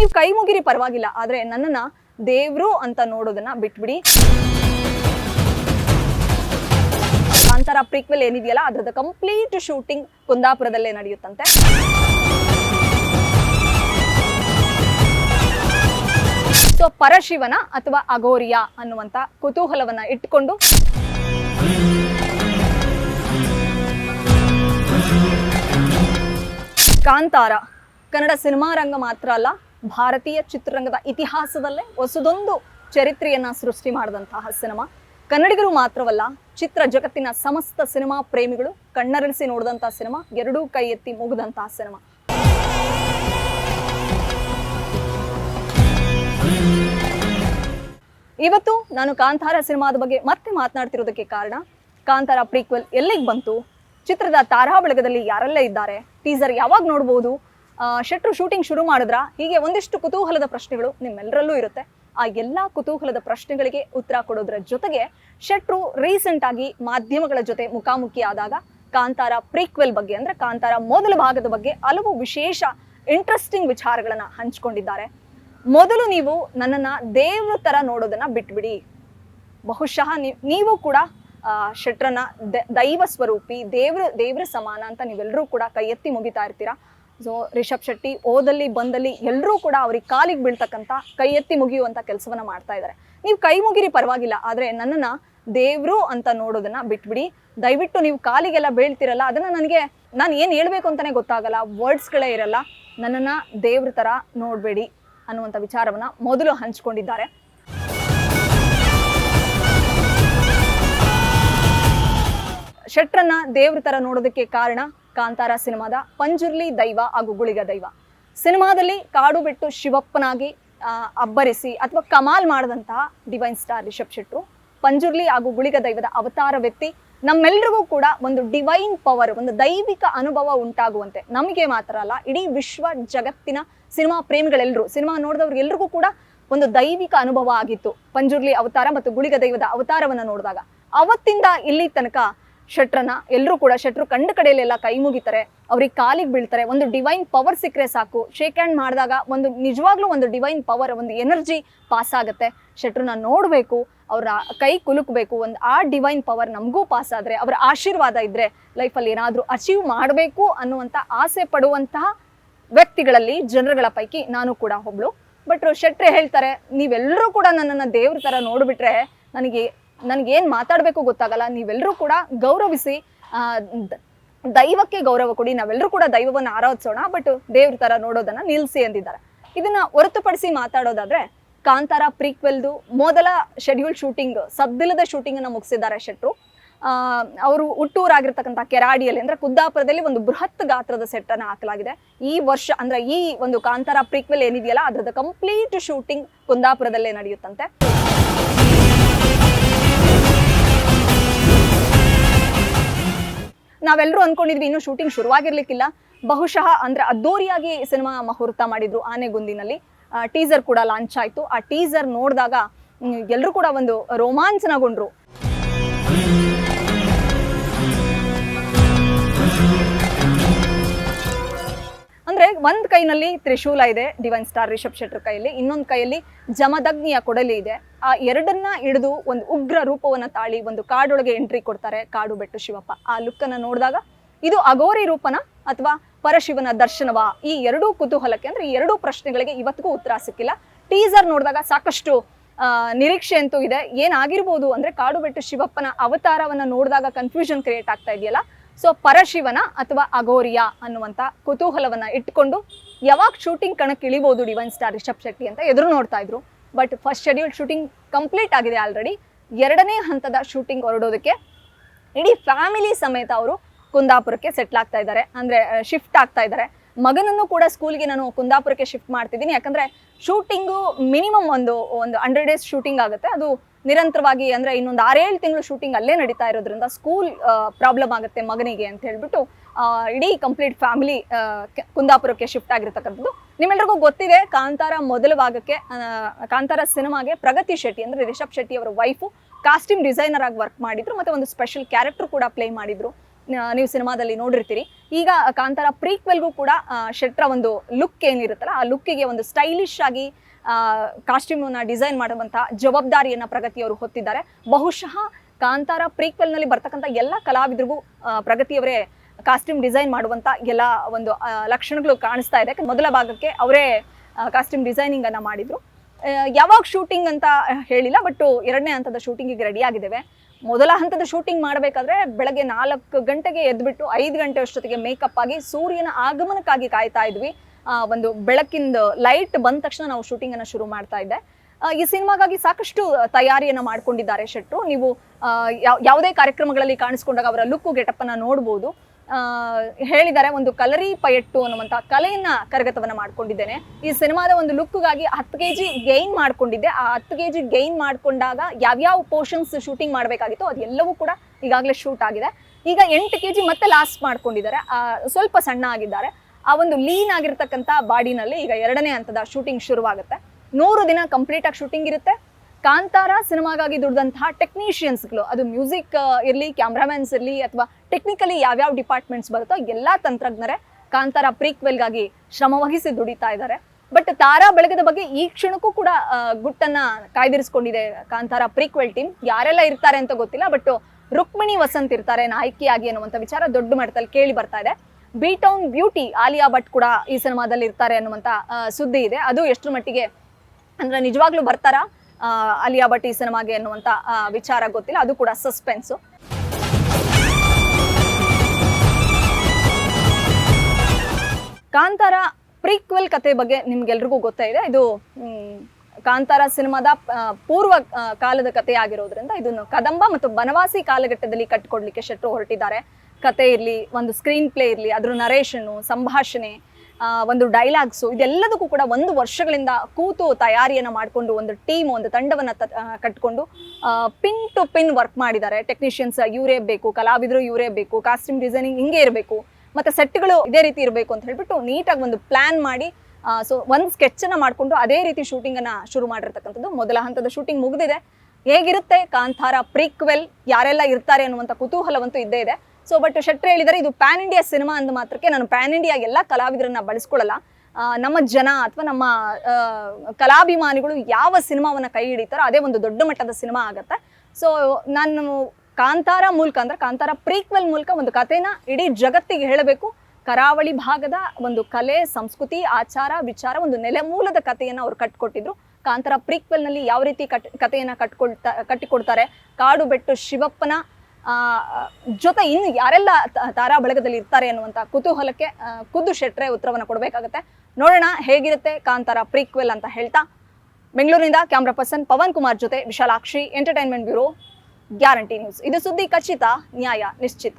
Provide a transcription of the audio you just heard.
ನೀವು ಕೈ ಮುಗಿರಿ ಪರವಾಗಿಲ್ಲ, ಆದ್ರೆ ನನ್ನನ್ನ ದೇವ್ರು ಅಂತ ನೋಡೋದನ್ನ ಬಿಟ್ಬಿಡಿ. ಕಾಂತಾರ ಪ್ರೀಕ್ವೆಲ್ ಏನಿದೆಯಲ್ಲ, ಅದ್ರದ್ದು ಕಂಪ್ಲೀಟ್ ಶೂಟಿಂಗ್ ಕುಂದಾಪುರದಲ್ಲೇ ನಡೆಯುತ್ತಂತೆ. ಸೊ ಪರಶಿವನ ಅಥವಾ ಅಘೋರಿಯಾ ಅನ್ನುವಂತ ಕುತೂಹಲವನ್ನ ಇಟ್ಕೊಂಡು ಕಾಂತಾರ ಕನ್ನಡ ಸಿನಿಮಾ ರಂಗ ಮಾತ್ರ ಅಲ್ಲ ಭಾರತೀಯ ಚಿತ್ರರಂಗದ ಇತಿಹಾಸದಲ್ಲೇ ಹೊಸದೊಂದು ಚರಿತ್ರೆಯನ್ನ ಸೃಷ್ಟಿ ಮಾಡಿದಂತಹ ಸಿನಿಮಾ. ಕನ್ನಡಿಗರು ಮಾತ್ರವಲ್ಲ, ಚಿತ್ರ ಜಗತ್ತಿನ ಸಮಸ್ತ ಸಿನಿಮಾ ಪ್ರೇಮಿಗಳು ಕಣ್ಣರಳಿಸಿ ನೋಡಿದಂತಹ ಸಿನಿಮಾ, ಎರಡೂ ಕೈ ಎತ್ತಿ ಮುಗಿದಂತಹ ಸಿನಿಮಾ. ಇವತ್ತು ನಾನು ಕಾಂತಾರ ಸಿನಿಮಾದ ಬಗ್ಗೆ ಮತ್ತೆ ಮಾತನಾಡ್ತಿರೋದಕ್ಕೆ ಕಾರಣ, ಕಾಂತಾರ ಪ್ರೀಕ್ವೆಲ್ ಎಲ್ಲಿಗೆ ಬಂತು, ಚಿತ್ರದ ತಾರಾಬಳಗದಲ್ಲಿ ಯಾರೆಲ್ಲ ಇದ್ದಾರೆ ಟೀಸರ್ ಯಾವಾಗ ನೋಡ್ಬೋದು ಶೆಟ್ರು ಶೂಟಿಂಗ್ ಶುರು ಮಾಡಿದ್ರ? ಹೀಗೆ ಒಂದಿಷ್ಟು ಕುತೂಹಲದ ಪ್ರಶ್ನೆಗಳು ನಿಮ್ಮೆಲ್ಲರಲ್ಲೂ ಇರುತ್ತೆ. ಆ ಎಲ್ಲಾ ಕುತೂಹಲದ ಪ್ರಶ್ನೆಗಳಿಗೆ ಉತ್ತರ ಕೊಡೋದ್ರ ಜೊತೆಗೆ ಶೆಟ್ರು ರೀಸೆಂಟ್ ಆಗಿ ಮಾಧ್ಯಮಗಳ ಜೊತೆ ಮುಖಾಮುಖಿ ಆದಾಗ ಕಾಂತಾರ ಪ್ರೀಕ್ವೆಲ್ ಬಗ್ಗೆ ಅಂದ್ರೆ ಕಾಂತಾರ ಮೊದಲ ಭಾಗದ ಬಗ್ಗೆ ಹಲವು ವಿಶೇಷ ಇಂಟ್ರೆಸ್ಟಿಂಗ್ ವಿಚಾರಗಳನ್ನ ಹಂಚಿಕೊಂಡಿದ್ದಾರೆ. ಮೊದಲು ನೀವು ನನ್ನನ್ನ ದೇವ್ರ ತರ ನೋಡೋದನ್ನ ಬಿಟ್ಬಿಡಿ. ಬಹುಶಃ ನೀವು ಕೂಡ ದ- ದೈವ ಸ್ವರೂಪಿ, ದೇವ್ರ ದೇವ್ರ ಸಮಾನ ಅಂತ ನೀವೆಲ್ಲರೂ ಕೂಡ ಕೈ ಎತ್ತಿ ಮುಗಿತಾ ಇರ್ತೀರಾ? ಸೊ ರಿಷಬ್ ಶೆಟ್ಟಿ ಓದಲ್ಲಿ ಬಂದಲ್ಲಿ ಎಲ್ಲರೂ ಕೂಡ ಅವ್ರಿಗೆ ಕಾಲಿಗೆ ಬೀಳ್ತಕ್ಕಂಥ ಕೈ ಎತ್ತಿ ಮುಗಿಯುವಂಥ ಕೆಲಸವನ್ನು ಮಾಡ್ತಾ ಇದ್ದಾರೆ. ನೀವು ಕೈ ಮುಗಿರಿ ಪರವಾಗಿಲ್ಲ, ಆದರೆ ನನ್ನನ್ನು ದೇವರು ಅಂತ ನೋಡೋದನ್ನ ಬಿಟ್ಬಿಡಿ. ದಯವಿಟ್ಟು ನೀವು ಕಾಲಿಗೆಲ್ಲ ಬೀಳ್ತಿರಲ್ಲ, ಅದನ್ನು ನನಗೆ ನಾನು ಏನು ಹೇಳಬೇಕು ಅಂತಲೇ ಗೊತ್ತಾಗಲ್ಲ, ವರ್ಡ್ಸ್ಗಳೇ ಇರಲ್ಲ. ನನ್ನನ್ನು ದೇವ್ರ ಥರ ನೋಡಬೇಡಿ ಅನ್ನುವಂಥ ವಿಚಾರವನ್ನು ಮೊದಲು ಹಂಚ್ಕೊಂಡಿದ್ದಾರೆ. ಶೆಟ್ರನ್ನ ದೇವ್ರ ಥರ ನೋಡೋದಕ್ಕೆ ಕಾರಣ ಕಾಂತಾರ ಸಿನಿಮಾದ ಪಂಜುರ್ಲಿ ದೈವ ಹಾಗೂ ಗುಳಿಗ ದೈವ. ಸಿನಿಮಾದಲ್ಲಿ ಕಾಡು ಬಿಟ್ಟು ಶಿವಪ್ಪನಾಗಿ ಅಬ್ಬರಿಸಿ ಅಥವಾ ಕಮಾಲ್ ಮಾಡಿದಂತಹ ಡಿವೈನ್ ಸ್ಟಾರ್ ರಿಷಬ್ ಶೆಟ್ರು, ಪಂಜುರ್ಲಿ ಹಾಗೂ ಗುಳಿಗ ದೈವದ ಅವತಾರ ವ್ಯಕ್ತಿ ನಮ್ಮೆಲ್ಲರಿಗೂ ಕೂಡ ಒಂದು ಡಿವೈನ್ ಪವರ್, ಒಂದು ದೈವಿಕ ಅನುಭವ ಉಂಟಾಗುವಂತೆ. ನಮಗೆ ಮಾತ್ರ ಅಲ್ಲ, ಇಡೀ ವಿಶ್ವ ಜಗತ್ತಿನ ಸಿನಿಮಾ ಪ್ರೇಮಿಗಳೆಲ್ಲರೂ ಸಿನಿಮಾ ನೋಡಿದವ್ರಿಗೆಲ್ರಿಗೂ ಕೂಡ ಒಂದು ದೈವಿಕ ಅನುಭವ ಆಗಿತ್ತು. ಪಂಜುರ್ಲಿ ಅವತಾರ ಮತ್ತು ಗುಳಿಗ ದೈವದ ಅವತಾರವನ್ನು ನೋಡಿದಾಗ. ಅವತ್ತಿಂದ ಇಲ್ಲಿ ತನಕ ಶೆಟ್ರನ್ನ ಎಲ್ಲರೂ ಕೂಡ ಶಟ್ರು ಕಂಡ ಕಡೆಯಲ್ಲೆಲ್ಲ ಕೈ ಮುಗಿತಾರೆ. ಅವ್ರಿಗೆ ಕಾಲಿಗೆ ಬೀಳ್ತಾರೆ. ಒಂದು ಡಿವೈನ್ ಪವರ್ ಸಿಕ್ಕರೆ ಸಾಕು. ಶೇಕ್ ಹ್ಯಾಂಡ್ ಮಾಡಿದಾಗ ಒಂದು ನಿಜವಾಗ್ಲೂ ಒಂದು ಡಿವೈನ್ ಪವರ್ ಒಂದು ಎನರ್ಜಿ ಪಾಸ್ ಆಗುತ್ತೆ. ಶೆಟ್ರನ್ನ ನೋಡಬೇಕು, ಅವರ ಕೈ ಕುಲುಕಬೇಕು. ಒಂದು ಆ ಡಿವೈನ್ ಪವರ್ ನಮಗೂ ಪಾಸ್ ಆದರೆ, ಅವರ ಆಶೀರ್ವಾದ ಇದ್ದರೆ ಲೈಫಲ್ಲಿ ಏನಾದರೂ ಅಚೀವ್ ಮಾಡಬೇಕು ಅನ್ನುವಂಥ ಆಸೆ ಪಡುವಂತಹ ವ್ಯಕ್ತಿಗಳಲ್ಲಿ, ಜನರುಗಳ ಪೈಕಿ ನಾನು ಕೂಡ ಒಬ್ಳು. ಬಟ್ ಶೆಟ್ರೆ ಹೇಳ್ತಾರೆ ನೀವೆಲ್ಲರೂ ಕೂಡ ನನ್ನನ್ನು ದೇವ್ರ ಥರ ನೋಡಿಬಿಟ್ರೆ, ನನಗೆ ನನಗೇನು ಮಾತಾಡಬೇಕು ಗೊತ್ತಾಗಲ್ಲ. ನೀವೆಲ್ಲರೂ ಕೂಡ ಗೌರವಿಸಿ ದೈವಕ್ಕೆ ಗೌರವ ಕೊಡಿ. ನಾವೆಲ್ಲರೂ ಕೂಡ ದೈವವನ್ನು ಆರಾಧಿಸೋಣ. ಬಟ್ ದೇವ್ರ ಥರ ನೋಡೋದನ್ನ ನಿಲ್ಲಿಸಿ ಅಂದಿದ್ದಾರೆ. ಇದನ್ನ ಹೊರತುಪಡಿಸಿ ಮಾತಾಡೋದಾದ್ರೆ, ಕಾಂತಾರ ಪ್ರೀಕ್ವೆಲ್ದು ಮೊದಲ ಶೆಡ್ಯೂಲ್ ಶೂಟಿಂಗ್, ಸದ್ದಿಲ್ಲದ ಶೂಟಿಂಗ್ ಅನ್ನ ಮುಗಿಸಿದ್ದಾರೆ ಶೆಟ್ರು. ಅವರು ಹುಟ್ಟೂರಾಗಿರ್ತಕ್ಕಂಥ ಕೆರಾಡಿಯಲ್ಲಿ, ಅಂದ್ರೆ ಕುದ್ದಾಪುರದಲ್ಲಿ ಒಂದು ಬೃಹತ್ ಗಾತ್ರದ ಸೆಟ್ ಅನ್ನ ಹಾಕಲಾಗಿದೆ. ಈ ವರ್ಷ, ಅಂದ್ರೆ ಈ ಒಂದು ಕಾಂತಾರ ಪ್ರೀಕ್ವೆಲ್ ಏನಿದೆಯಲ್ಲ, ಅದ್ರದ್ದು ಕಂಪ್ಲೀಟ್ ಶೂಟಿಂಗ್ ಕುಂದಾಪುರದಲ್ಲೇ ನಡೆಯುತ್ತಂತೆ. ನಾವೆಲ್ಲರೂ ಅಂದ್ಕೊಂಡಿದ್ವಿ ಇನ್ನೂ ಶೂಟಿಂಗ್ ಶುರುವಾಗಿರ್ಲಿಕ್ಕಿಲ್ಲ. ಬಹುಶಃ ಅಂದ್ರೆ ಅದ್ದೂರಿಯಾಗಿ ಸಿನಿಮಾ ಮುಹೂರ್ತ ಮಾಡಿದ್ರು ಆನೆಗುಂದಿನಲ್ಲಿ. ಟೀಸರ್ ಕೂಡ ಲಾಂಚ್ ಆಯ್ತು. ಆ ಟೀಸರ್ ನೋಡಿದಾಗ ಎಲ್ಲರೂ ಕೂಡ ಒಂದು ರೋಮಾಂಚನಗೊಂಡ್ರು. ಅಂದ್ರೆ ಒಂದ್ ಕೈನಲ್ಲಿ ತ್ರಿಶೂಲ ಇದೆ ಡಿವೈನ್ ಸ್ಟಾರ್ ರಿಷಬ್ ಶೆಟ್ಟರ್ ಕೈಯಲ್ಲಿ. ಇನ್ನೊಂದ್ ಕೈಯಲ್ಲಿ ಜಮದಗ್ನಿಯ ಕೊಡಲಿ ಇದೆ. ಆ ಎರಡನ್ನ ಹಿಡಿದು ಒಂದು ಉಗ್ರ ರೂಪವನ್ನ ತಾಳಿ ಒಂದು ಕಾಡೊಳಗೆ ಎಂಟ್ರಿ ಕೊಡ್ತಾರೆ ಕಾಡು ಬೆಟ್ಟು ಶಿವಪ್ಪ. ಆ ಲುಕ್ ನೋಡಿದಾಗ ಇದು ಅಗೋರಿ ರೂಪನ ಅಥವಾ ಪರಶಿವನ ದರ್ಶನವ? ಈ ಎರಡೂ ಕುತೂಹಲಕ್ಕೆ ಅಂದ್ರೆ ಈ ಎರಡೂ ಪ್ರಶ್ನೆಗಳಿಗೆ ಇವತ್ತಿಗೂ ಉತ್ತರ ಸಿಕ್ಕಿಲ್ಲ. ಟೀಸರ್ ನೋಡಿದಾಗ ಸಾಕಷ್ಟು ನಿರೀಕ್ಷೆ ಅಂತೂ ಇದೆ. ಏನಾಗಿರ್ಬೋದು ಅಂದ್ರೆ ಕಾಡು ಬೆಟ್ಟು ಶಿವಪ್ಪನ ಅವತಾರವನ್ನ ನೋಡಿದಾಗ ಕನ್ಫ್ಯೂಷನ್ ಕ್ರಿಯೇಟ್ ಆಗ್ತಾ ಇದೆಯಲ್ಲ? ಸೊ ಪರಶಿವನ ಅಥವಾ ಅಗೋರಿಯ ಅನ್ನುವಂತ ಕುತೂಹಲವನ್ನ ಇಟ್ಕೊಂಡು ಯಾವಾಗ ಶೂಟಿಂಗ್ ಕಣಕ್ಕೆ ಇಳಿಬಹುದು ಡಿವೈನ್ ಸ್ಟಾರ್ ರಿಷಬ್ ಶೆಟ್ಟಿ ಅಂತ ಎದುರು ನೋಡ್ತಾ ಇದ್ರು. But first schedule shooting complete ಆಗಿದೆ ಆಲ್ರೆಡಿ ಎರಡನೇ ಹಂತದ ಶೂಟಿಂಗ್ ಹೊರಡೋದಕ್ಕೆ ಇಡೀ ಫ್ಯಾಮಿಲಿ ಸಮೇತ ಅವರು ಕುಂದಾಪುರಕ್ಕೆ ಸೆಟ್ಲ್ ಆಗ್ತಾ ಇದ್ದಾರೆ. ಅಂದರೆ ಶಿಫ್ಟ್ ಆಗ್ತಾ ಇದ್ದಾರೆ. ಮಗನನ್ನು ಕೂಡ ಸ್ಕೂಲ್ಗೆ ನಾನು ಕುಂದಾಪುರಕ್ಕೆ ಶಿಫ್ಟ್ ಮಾಡ್ತಿದ್ದೀನಿ. ಯಾಕಂದರೆ ಶೂಟಿಂಗು ಮಿನಿಮಮ್ ಒಂದು ಒಂದು ಹಂಡ್ರೆಡ್ ಡೇಸ್ ಶೂಟಿಂಗ್ ಆಗುತ್ತೆ. ಅದು ನಿರಂತರವಾಗಿ ಅಂದ್ರೆ ಇನ್ನೊಂದು ಆರೇಳು ತಿಂಗಳು ಶೂಟಿಂಗ್ ಅಲ್ಲೇ ನಡೀತಾ ಇರೋದ್ರಿಂದ ಸ್ಕೂಲ್ ಪ್ರಾಬ್ಲಮ್ ಆಗುತ್ತೆ ಮಗನಿಗೆ ಅಂತ ಹೇಳ್ಬಿಟ್ಟು ಇಡೀ ಕಂಪ್ಲೀಟ್ ಫ್ಯಾಮಿಲಿ ಕುಂದಾಪುರಕ್ಕೆ ಶಿಫ್ಟ್ ಆಗಿರ್ತಕ್ಕಂಥದ್ದು. ನಿಮ್ಮೆಲ್ಲರಿಗೂ ಗೊತ್ತಿದೆ, ಕಾಂತಾರ ಮೊದಲ ಭಾಗಕ್ಕೆ ಕಾಂತಾರ ಸಿನಿಮಾಗೆ ಪ್ರಗತಿ ಶೆಟ್ಟಿ ಅಂದ್ರೆ ರಿಷಬ್ ಶೆಟ್ಟಿ ಅವರ ವೈಫು ಕಾಸ್ಟ್ಯೂಮ್ ಡಿಸೈನರ್ ಆಗಿ ವರ್ಕ್ ಮಾಡಿದ್ರು ಮತ್ತೆ ಒಂದು ಸ್ಪೆಷಲ್ ಕ್ಯಾರೆಕ್ಟರ್ ಕೂಡ ಪ್ಲೇ ಮಾಡಿದ್ರು. ನೀವು ಸಿನಿಮಾದಲ್ಲಿ ನೋಡಿರ್ತೀರಿ. ಈಗ ಕಾಂತಾರ ಪ್ರೀಕ್ವೆಲ್ಗೂ ಕೂಡ ಶೆಟ್ರ ಒಂದು ಲುಕ್ ಏನಿರುತ್ತಲ್ಲ, ಆ ಲುಕ್ಕಿಗೆ ಒಂದು ಸ್ಟೈಲಿಶ್ ಆಗಿ ಕಾಸ್ಟ್ಯೂಮ್ನ ಡಿಸೈನ್ ಮಾಡುವಂಥ ಜವಾಬ್ದಾರಿಯನ್ನ ಪ್ರಗತಿಯವರು ಹೊತ್ತಿದ್ದಾರೆ. ಬಹುಶಃ ಕಾಂತಾರ ಪ್ರೀಕ್ವೆಲ್ನಲ್ಲಿ ಬರ್ತಕ್ಕಂಥ ಎಲ್ಲ ಕಲಾವಿದರಿಗೂ ಪ್ರಗತಿಯವರೇ ಕಾಸ್ಟ್ಯೂಮ್ ಡಿಸೈನ್ ಮಾಡುವಂಥ ಎಲ್ಲ ಒಂದು ಲಕ್ಷಣಗಳು ಕಾಣಿಸ್ತಾ ಇದೆ. ಮೊದಲ ಭಾಗಕ್ಕೆ ಅವರೇ ಕಾಸ್ಟ್ಯೂಮ್ ಡಿಸೈನಿಂಗ್ ಅನ್ನ ಮಾಡಿದ್ರು. ಯಾವಾಗ ಶೂಟಿಂಗ್ ಅಂತ ಹೇಳಿಲ್ಲ ಬಟ್ ಎರಡನೇ ಹಂತದ ಶೂಟಿಂಗಿಗೆ ರೆಡಿ ಆಗಿದ್ದೇವೆ. ಮೊದಲ ಹಂತದ ಶೂಟಿಂಗ್ ಮಾಡಬೇಕಾದ್ರೆ ಬೆಳಗ್ಗೆ ನಾಲ್ಕು ಗಂಟೆಗೆ ಎದ್ಬಿಟ್ಟು ಐದು ಗಂಟೆ ಅಷ್ಟೊತ್ತಿಗೆ ಮೇಕಪ್ ಆಗಿ ಸೂರ್ಯನ ಆಗಮನಕ್ಕಾಗಿ ಕಾಯ್ತಾ ಇದ್ವಿ. ಒಂದು ಬೆಳಕಿಂದ ಲೈಟ್ ಬಂದ ತಕ್ಷಣ ನಾವು ಶೂಟಿಂಗ್ ಅನ್ನ ಶುರು ಮಾಡ್ತಾ ಇದ್ದೆ. ಈ ಸಿನಿಮಾಗಾಗಿ ಸಾಕಷ್ಟು ತಯಾರಿಯನ್ನು ಮಾಡ್ಕೊಂಡಿದ್ದಾರೆ ಶೆಟ್ರು ನೀವು ಯಾವುದೇ ಕಾರ್ಯಕ್ರಮಗಳಲ್ಲಿ ಕಾಣಿಸ್ಕೊಂಡಾಗ ಅವರ ಲುಕ್ಕು ಗೆಟಪ್ಪನ್ನ ನೋಡ್ಬೋದು. ಆ, ಹೇಳಿದ್ದಾರೆ ಒಂದು ಕಲರಿ ಪಯಟ್ಟು ಅನ್ನುವಂಥ ಕಲೆಯನ್ನ ಕರಗತವನ್ನ ಮಾಡ್ಕೊಂಡಿದ್ದೇನೆ. ಈ ಸಿನಿಮಾದ ಒಂದು ಲುಕ್ಗಾಗಿ ಹತ್ತು ಕೆ ಜಿ ಗೈನ್ ಮಾಡ್ಕೊಂಡಿದ್ದೆ. ಆ ಹತ್ತು ಕೆ ಜಿ ಗೈನ್ ಮಾಡ್ಕೊಂಡಾಗ ಯಾವ್ಯಾವ ಪೋರ್ಷನ್ಸ್ ಶೂಟಿಂಗ್ ಮಾಡಬೇಕಾಗಿತ್ತು ಅದೆಲ್ಲವೂ ಕೂಡ ಈಗಾಗಲೇ ಶೂಟ್ ಆಗಿದೆ. ಈಗ ಎಂಟು ಕೆ ಜಿ ಮತ್ತೆ ಲಾಸ್ಟ್ ಮಾಡ್ಕೊಂಡಿದ್ದಾರೆ. ಸ್ವಲ್ಪ ಸಣ್ಣ ಆಗಿದ್ದಾರೆ. ಆ ಒಂದು ಲೀನ್ ಆಗಿರ್ತಕ್ಕಂಥ ಬಾಡಿನಲ್ಲಿ ಈಗ ಎರಡನೇ ಹಂತದ ಶೂಟಿಂಗ್ ಶುರುವಾಗುತ್ತೆ. ನೂರು ದಿನ ಕಂಪ್ಲೀಟ್ ಆಗಿ ಶೂಟಿಂಗ್ ಇರುತ್ತೆ. ಕಾಂತಾರ ಸಿನಿಮಾಗಾಗಿ ದುಡ್ದಂತಹ ಟೆಕ್ನಿಷಿಯನ್ಸ್ಗಳು, ಅದು ಮ್ಯೂಸಿಕ್ ಇರಲಿ, ಕ್ಯಾಮ್ರಾಮ್ಯಾನ್ಸ್ ಇರಲಿ ಅಥವಾ ಟೆಕ್ನಿಕಲಿ ಯಾವ್ಯಾವ ಡಿಪಾರ್ಟ್ಮೆಂಟ್ಸ್ ಬರುತ್ತೋ ಎಲ್ಲ ತಂತ್ರಜ್ಞರೇ ಕಾಂತಾರ ಪ್ರೀಕ್ವೆಲ್ಗಾಗಿ ಶ್ರಮ ವಹಿಸಿ ದುಡಿತಾ ಇದ್ದಾರೆ. ಬಟ್ ತಾರಾ ಬೆಳಗದ ಬಗ್ಗೆ ಈ ಕ್ಷಣಕ್ಕೂ ಕೂಡ ಗುಟ್ಟನ್ನ ಕಾಯ್ದಿರಿಸ್ಕೊಂಡಿದೆ ಕಾಂತಾರ ಪ್ರೀಕ್ವೆಲ್ ಟೀಮ್. ಯಾರೆಲ್ಲ ಇರ್ತಾರೆ ಅಂತ ಗೊತ್ತಿಲ್ಲ, ಬಟ್ ರುಕ್ಮಿಣಿ ವಸಂತ್ ಇರ್ತಾರೆ, ನಾಯಕಿಯಾಗಿ ಅನ್ನುವಂಥ ವಿಚಾರ ದೊಡ್ಡ ಮಟ್ಟದಲ್ಲಿ ಕೇಳಿ ಬರ್ತಾ ಇದೆ. B town beauty Alia Bhatt ಕೂಡ ಈ ಸಿನಿಮಾದಲ್ಲಿ ಇರ್ತಾರೆ ಅನ್ನುವಂಥ ಸುದ್ದಿ ಇದೆ. ಅದು ಎಷ್ಟರ ಮಟ್ಟಿಗೆ, ಅಂದ್ರೆ ನಿಜವಾಗ್ಲೂ ಬರ್ತಾರಾ ಆಲಿಯಾ ಭಟ್ ಈ ಸಿನಿಮಾಗೆ ಅನ್ನುವಂಥ ವಿಚಾರ ಗೊತ್ತಿಲ್ಲ. ಅದು ಕೂಡ ಸಸ್ಪೆನ್ಸು ಕಾಂತಾರ ಪ್ರೀಕ್ವೆಲ್ ಕತೆ ಬಗ್ಗೆ ನಿಮ್ಗೆಲ್ರಿಗೂ ಗೊತ್ತೇ ಇದೆ. ಇದು ಕಾಂತಾರ ಸಿನಿಮಾದ ಪೂರ್ವ ಕಾಲದ ಕಥೆ ಆಗಿರೋದ್ರಿಂದ ಇದನ್ನು ಕದಂಬ ಮತ್ತು ಬನವಾಸಿ ಕಾಲಘಟ್ಟದಲ್ಲಿ ಕಟ್ಟಿಕೊಡ್ಲಿಕ್ಕೆ ಶೆಟ್ರು ಹೊರಟಿದ್ದಾರೆ. ಕತೆ ಇರಲಿ, ಒಂದು ಸ್ಕ್ರೀನ್ ಪ್ಲೇ ಇರಲಿ, ಅದ್ರ ನರೇಷನ್ನು ಸಂಭಾಷಣೆ ಒಂದು ಡೈಲಾಗ್ಸು ಇದೆಲ್ಲದಕ್ಕೂ ಕೂಡ ಒಂದು ವರ್ಷಗಳಿಂದ ಕೂತು ತಯಾರಿಯನ್ನು ಮಾಡಿಕೊಂಡು ಒಂದು ಟೀಮ್ ಒಂದು ತಂಡವನ್ನು ಕಟ್ಕೊಂಡು ಪಿನ್ ಟು ಪಿನ್ ವರ್ಕ್ ಮಾಡಿದ್ದಾರೆ. ಟೆಕ್ನಿಷಿಯನ್ಸ್ ಇವರೇ ಬೇಕು, ಕಲಾವಿದರು ಇವರೇ ಬೇಕು ಕಾಸ್ಟ್ಯೂಮ್ ಡಿಸೈನಿಂಗ್ ಹಿಂಗೆ ಇರಬೇಕು, ಮತ್ತು ಸೆಟ್ಗಳು ಇದೇ ರೀತಿ ಇರಬೇಕು ಅಂತ ಹೇಳ್ಬಿಟ್ಟು ನೀಟಾಗಿ ಒಂದು ಪ್ಲ್ಯಾನ್ ಮಾಡಿ ಸೊ ಒಂದು ಸ್ಕೆಚ್ಚನ್ನು ಮಾಡಿಕೊಂಡು ಅದೇ ರೀತಿ ಶೂಟಿಂಗನ್ನು ಶುರು ಮಾಡಿರ್ತಕ್ಕಂಥದ್ದು. ಮೊದಲ ಹಂತದ ಶೂಟಿಂಗ್ ಮುಗಿದಿದೆ. ಹೇಗಿರುತ್ತೆ? ಕಾಂತಾರ ಪ್ರೀಕ್ವೆಲ್ ಯಾರೆಲ್ಲ ಇರ್ತಾರೆ ಅನ್ನುವಂಥ ಕುತೂಹಲವಂತೂ ಇದ್ದೇ ಇದೆ. ಸೊ ಬಟ್ ಶೆಟ್ರ್ ಹೇಳಿದರೆ, ಇದು ಪ್ಯಾನ್ ಇಂಡಿಯಾ ಸಿನಿಮಾ ಅಂದ ಮಾತ್ರಕ್ಕೆ ನಾನು ಪ್ಯಾನ್ ಇಂಡಿಯಾ ಎಲ್ಲ ಕಲಾವಿದರನ್ನ ಬಳಸ್ಕೊಳ್ಳಲ್ಲ. ನಮ್ಮ ಜನ ಅಥವಾ ನಮ್ಮ ಕಲಾಭಿಮಾನಿಗಳು ಯಾವ ಸಿನಿಮಾವನ್ನು ಕೈ ಹಿಡಿತಾರೋ ಅದೇ ಒಂದು ದೊಡ್ಡ ಮಟ್ಟದ ಸಿನಿಮಾ ಆಗುತ್ತೆ. ಸೊ ನಾನು ಕಾಂತಾರ ಮೂಲಕ ಅಂದರೆ ಕಾಂತಾರ ಪ್ರೀಕ್ವೆಲ್ ಮೂಲಕ ಒಂದು ಕಥೆನ ಇಡೀ ಜಗತ್ತಿಗೆ ಹೇಳಬೇಕು. ಕರಾವಳಿ ಭಾಗದ ಒಂದು ಕಲೆ, ಸಂಸ್ಕೃತಿ, ಆಚಾರ, ವಿಚಾರ, ಒಂದು ನೆಲೆಮೂಲದ ಕಥೆಯನ್ನು ಅವ್ರು ಕಟ್ಕೊಟ್ಟಿದ್ರು. ಕಾಂತಾರ ಪ್ರೀಕ್ವೆಲ್ನಲ್ಲಿ ಯಾವ ರೀತಿ ಕಟ್, ಕಥೆಯನ್ನು ಕಟ್ಕೊಳ್ತಾ, ಕಟ್ಟಿಕೊಡ್ತಾರೆ? ಕಾಡು ಬೆಟ್ಟು ಶಿವಪ್ಪನ ಜೊತೆ ಇನ್ನು ಯಾರೆಲ್ಲ ತಾರಾ ಬಳಗದಲ್ಲಿ ಇರ್ತಾರೆ ಅನ್ನುವಂಥ ಕುತೂಹಲಕ್ಕೆ ಖುದ್ದು ಶೆಟ್ರೆ ಉತ್ತರವನ್ನು ಕೊಡಬೇಕಾಗತ್ತೆ. ನೋಡೋಣ ಹೇಗಿರುತ್ತೆ ಕಾಂತಾರ ಪ್ರೀಕ್ವೆಲ್ ಅಂತ ಹೇಳ್ತಾ. ಬೆಂಗಳೂರಿನಿಂದ ಕ್ಯಾಮ್ರಾ ಪರ್ಸನ್ ಪವನ್ ಕುಮಾರ್ ಜೊತೆ Vishalakshi, entertainment bureau, guarantee news. ಇದು ಸುದ್ದಿ ಖಚಿತ, ನ್ಯಾಯ ನಿಶ್ಚಿತ.